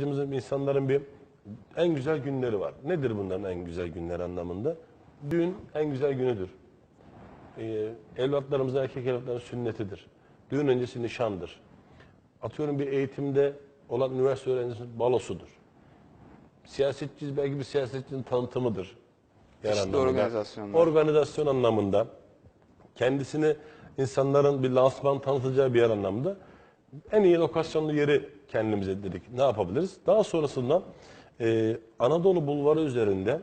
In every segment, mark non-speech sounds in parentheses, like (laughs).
Bizim insanların bir en güzel günleri var. Nedir bunların en güzel günler anlamında? Düğün en güzel günüdür. Ee, evlatlarımızın, erkek evlatların sünnetidir. Düğün öncesi nişandır. Atıyorum bir eğitimde olan üniversite öğrencisinin balosudur. Siyasetçiyiz belki bir siyasetçinin tanıtımıdır. Yer Çeşitli anlamında. organizasyonlar. Organizasyon anlamında. Kendisini insanların bir lansman tanıtacağı bir yer anlamında. En iyi lokasyonlu yeri kendimize dedik. Ne yapabiliriz? Daha sonrasında e, Anadolu Bulvarı üzerinde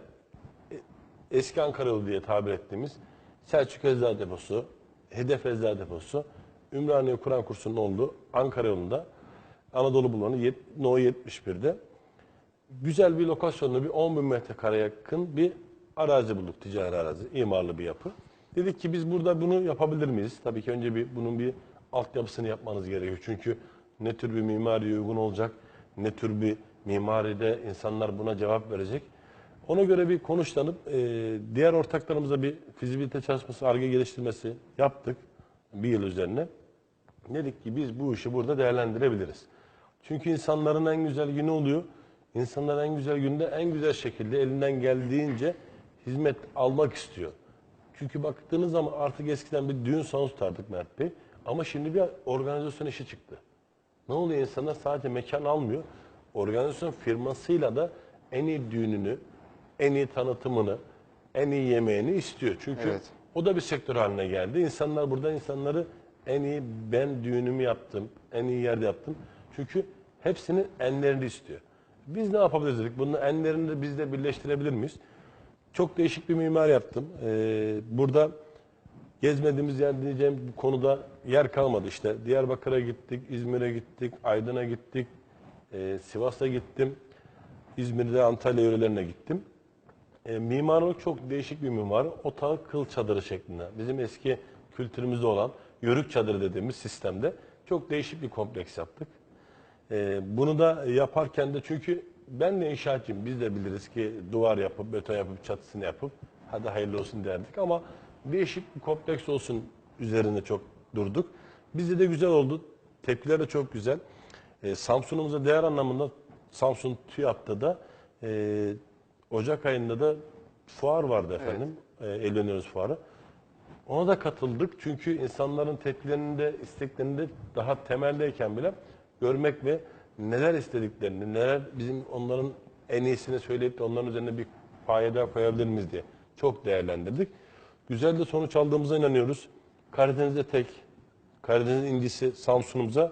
e, eski Ankara yolu diye tabir ettiğimiz Selçuk Eczane Deposu, Hedef Eczane Deposu, Ümraniye Kur'an kursunun olduğu Ankara yolunda Anadolu Bulvarı'nın yet- No 71'de güzel bir lokasyonlu bir 10 bin metrekare yakın bir arazi bulduk, ticari arazi, imarlı bir yapı. Dedik ki biz burada bunu yapabilir miyiz? Tabii ki önce bir bunun bir altyapısını yapmanız gerekiyor. Çünkü ne tür bir mimariye uygun olacak, ne tür bir mimaride insanlar buna cevap verecek. Ona göre bir konuşlanıp e, diğer ortaklarımıza bir fizibilite çalışması, arge geliştirmesi yaptık bir yıl üzerine. Dedik ki biz bu işi burada değerlendirebiliriz. Çünkü insanların en güzel günü oluyor. İnsanlar en güzel günde en güzel şekilde elinden geldiğince hizmet almak istiyor. Çünkü baktığınız zaman artık eskiden bir düğün salonu tutardık Mert Bey. Ama şimdi bir organizasyon işi çıktı. Ne oluyor insanlar sadece mekan almıyor. Organizasyon firmasıyla da en iyi düğününü, en iyi tanıtımını, en iyi yemeğini istiyor. Çünkü Evet. o da bir sektör haline geldi. İnsanlar burada insanları en iyi ben düğünümü yaptım, en iyi yerde yaptım. Çünkü hepsinin enlerini istiyor. Biz ne yapabiliriz dedik. Bunun enlerini biz de birleştirebilir miyiz? Çok değişik bir mimar yaptım. Ee, burada gezmediğimiz yer diyeceğim bu konuda yer kalmadı işte. Diyarbakır'a gittik, İzmir'e gittik, Aydın'a gittik, ee, Sivas'a gittim. İzmir'de Antalya yörelerine gittim. E, mimarlık çok değişik bir mimari. Otağı kıl çadırı şeklinde. Bizim eski kültürümüzde olan yörük çadırı dediğimiz sistemde çok değişik bir kompleks yaptık. E, bunu da yaparken de çünkü ben de inşaatçıyım. Biz de biliriz ki duvar yapıp, beton yapıp, çatısını yapıp hadi hayırlı olsun derdik ama değişik bir kompleks olsun üzerine çok durduk. Bizde de güzel oldu. Tepkiler de çok güzel. E, Samsun'umuza değer anlamında Samsun TÜYAP'ta da e, Ocak ayında da fuar vardı efendim. E, Eğleniyoruz fuarı. Ona da katıldık çünkü insanların tepkilerini de isteklerini de daha temeldeyken bile görmek ve neler istediklerini, neler bizim onların en iyisini söyleyip de onların üzerine bir payeda koyabilir miyiz diye çok değerlendirdik. Güzel de sonuç aldığımıza inanıyoruz. Karadeniz'de tek, Karadeniz incisi Samsun'umuza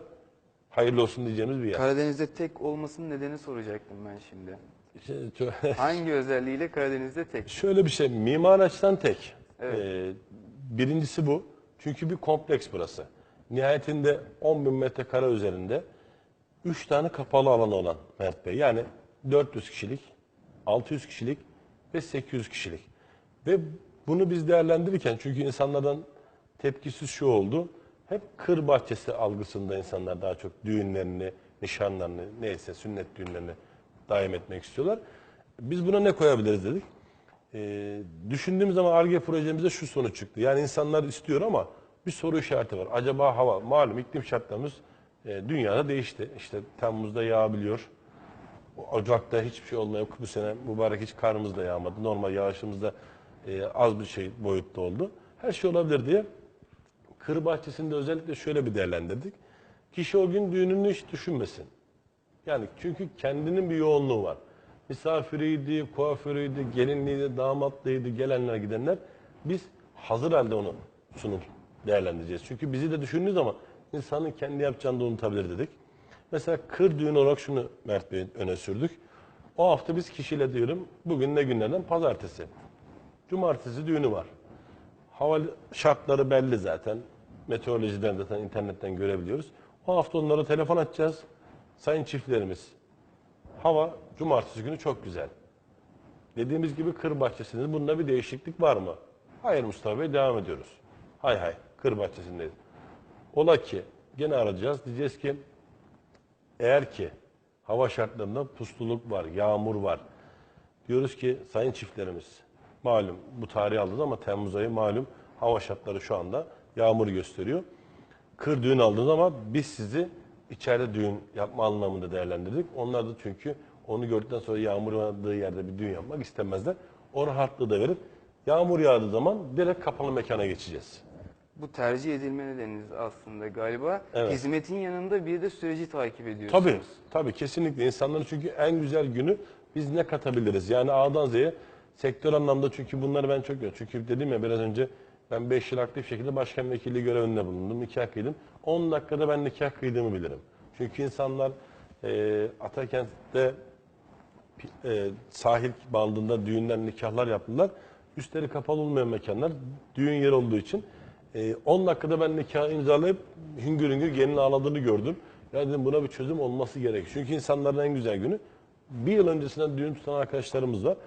hayırlı olsun diyeceğimiz bir yer. Karadeniz'de tek olmasının nedeni soracaktım ben şimdi. (laughs) Hangi özelliğiyle Karadeniz'de tek? Şöyle bir şey, mimar açıdan tek. Evet. Ee, birincisi bu. Çünkü bir kompleks burası. Nihayetinde 10 bin metrekare üzerinde 3 tane kapalı alanı olan Mert Bey. Yani 400 kişilik, 600 kişilik ve 800 kişilik. Ve bunu biz değerlendirirken çünkü insanlardan tepkisi şu oldu. Hep kır bahçesi algısında insanlar daha çok düğünlerini, nişanlarını, neyse sünnet düğünlerini daim etmek istiyorlar. Biz buna ne koyabiliriz dedik. Ee, düşündüğümüz zaman ARGE projemizde şu sonuç çıktı. Yani insanlar istiyor ama bir soru işareti var. Acaba hava, malum iklim şartlarımız e, dünyada değişti. İşte Temmuz'da yağabiliyor. Ocak'ta hiçbir şey olmuyor. Bu sene mübarek hiç karımız da yağmadı. Normal yağışımız da e, az bir şey boyutta oldu. Her şey olabilir diye kır bahçesinde özellikle şöyle bir değerlendirdik. Kişi o gün düğününü hiç düşünmesin. Yani çünkü kendinin bir yoğunluğu var. Misafiriydi, kuaförüydü, gelinliğiydi, damatlıydı, gelenler gidenler. Biz hazır halde onu sunup değerlendireceğiz. Çünkü bizi de düşündüğü zaman insanın kendi yapacağını da unutabilir dedik. Mesela kır düğün olarak şunu Mert Bey öne sürdük. O hafta biz kişiyle diyorum, bugün ne günlerden? Pazartesi. Cumartesi düğünü var. Hava şartları belli zaten. Meteorolojiden zaten internetten görebiliyoruz. O hafta onlara telefon açacağız. Sayın çiftlerimiz, hava cumartesi günü çok güzel. Dediğimiz gibi kır bahçesinde bunda bir değişiklik var mı? Hayır Mustafa Bey devam ediyoruz. Hay hay kır bahçesindeyiz. Ola ki gene arayacağız. Diyeceğiz ki eğer ki hava şartlarında pusluluk var, yağmur var. Diyoruz ki sayın çiftlerimiz malum bu tarihi aldınız ama Temmuz ayı malum hava şartları şu anda yağmur gösteriyor. Kır düğün aldınız ama biz sizi içeride düğün yapma anlamında değerlendirdik. Onlar da çünkü onu gördükten sonra yağmur yağdığı yerde bir düğün yapmak istemezler. O rahatlığı da verip yağmur yağdığı zaman direkt kapalı mekana geçeceğiz. Bu tercih edilme nedeniniz aslında galiba. Evet. Hizmetin yanında bir de süreci takip ediyorsunuz. Tabii, tabii kesinlikle. İnsanların çünkü en güzel günü biz ne katabiliriz? Yani A'dan Z'ye sektör anlamda çünkü bunları ben çok görüyorum. Çünkü dedim ya biraz önce ben 5 yıl aktif şekilde başkan vekilliği görevinde bulundum. Nikah kıydım. 10 dakikada ben nikah kıydığımı bilirim. Çünkü insanlar e, Atakent'te e, sahil bandında düğünler, nikahlar yaptılar. Üstleri kapalı olmayan mekanlar düğün yeri olduğu için e, 10 dakikada ben nikahı imzalayıp hüngür hüngür gelin ağladığını gördüm. Ya dedim buna bir çözüm olması gerek. Çünkü insanların en güzel günü bir yıl öncesinden düğün tutan arkadaşlarımız var.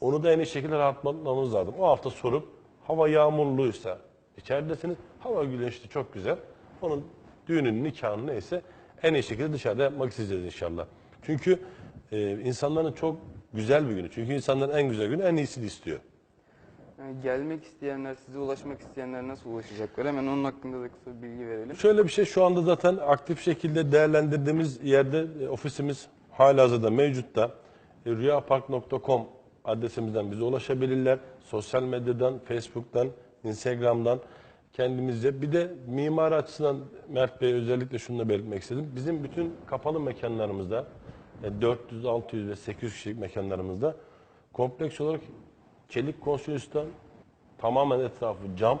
Onu da en iyi şekilde rahatlatmamız lazım. O hafta sorup hava yağmurluysa içeridesiniz, hava güneşli çok güzel. Onun düğünün, nikahın neyse en iyi şekilde dışarıda yapmak isteyeceğiz inşallah. Çünkü e, insanların çok güzel bir günü. Çünkü insanların en güzel günü en iyisini istiyor. Yani gelmek isteyenler, size ulaşmak isteyenler nasıl ulaşacaklar? Hemen onun hakkında da kısa bir bilgi verelim. Şöyle bir şey şu anda zaten aktif şekilde değerlendirdiğimiz yerde e, ofisimiz halihazırda mevcutta. E, rüyapark.com adresimizden bize ulaşabilirler. Sosyal medyadan, Facebook'tan, Instagram'dan kendimizce. Bir de mimari açısından Mert Bey özellikle şunu da belirtmek istedim. Bizim bütün kapalı mekanlarımızda e, 400, 600 ve 800 kişilik mekanlarımızda kompleks olarak çelik konstrüksiyon tamamen etrafı cam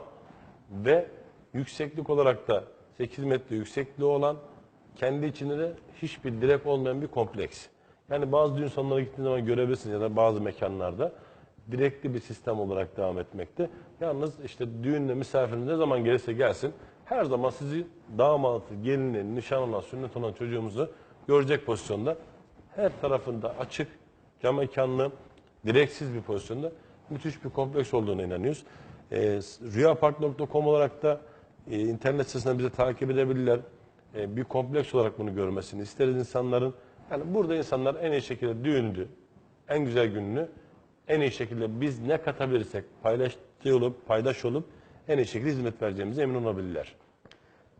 ve yükseklik olarak da 8 metre yüksekliği olan kendi içinde de hiçbir direk olmayan bir kompleks. Yani bazı düğün salonlarına gittiğiniz zaman görebilirsiniz ya da bazı mekanlarda direkli bir sistem olarak devam etmekte. Yalnız işte düğünle misafiriniz ne zaman gelirse gelsin her zaman sizi damatı, gelini, nişan olan, sünnet olan çocuğumuzu görecek pozisyonda her tarafında açık, cam mekanlı, direksiz bir pozisyonda müthiş bir kompleks olduğuna inanıyoruz. E, rüyapark.com olarak da e, internet sitesinden bizi takip edebilirler. E, bir kompleks olarak bunu görmesini isteriz insanların. Yani burada insanlar en iyi şekilde düğünü, en güzel gününü en iyi şekilde biz ne katabilirsek paylaştığı olup, paydaş olup en iyi şekilde hizmet vereceğimize emin olabilirler.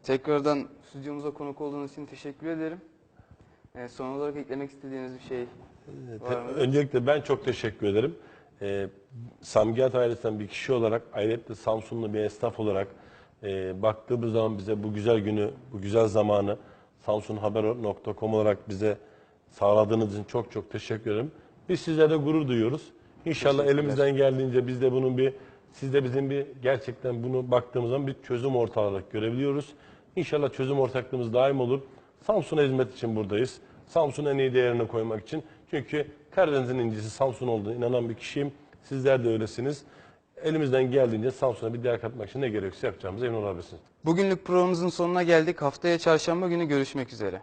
Tekrardan stüdyomuza konuk olduğunuz için teşekkür ederim. Ee, son olarak eklemek istediğiniz bir şey Te- var mı? Öncelikle ben çok teşekkür ederim. Ee, Samgiyat ailesinden bir kişi olarak, ayrıca Samsunlu bir esnaf olarak e, baktığımız zaman bize bu güzel günü, bu güzel zamanı samsunhaber.com olarak bize sağladığınız için çok çok teşekkür ederim. Biz sizlerle gurur duyuyoruz. İnşallah elimizden geldiğince biz de bunun bir, siz de bizim bir gerçekten bunu baktığımız zaman bir çözüm ortağı olarak görebiliyoruz. İnşallah çözüm ortaklığımız daim olur. Samsun'a hizmet için buradayız. Samsun'un en iyi değerini koymak için. Çünkü Karadeniz'in incisi Samsun olduğunu inanan bir kişiyim. Sizler de öylesiniz. Elimizden geldiğince Samsun'a bir değer katmak için ne gerekiyorsa yapacağımıza emin olabilirsiniz. Bugünlük programımızın sonuna geldik. Haftaya çarşamba günü görüşmek üzere.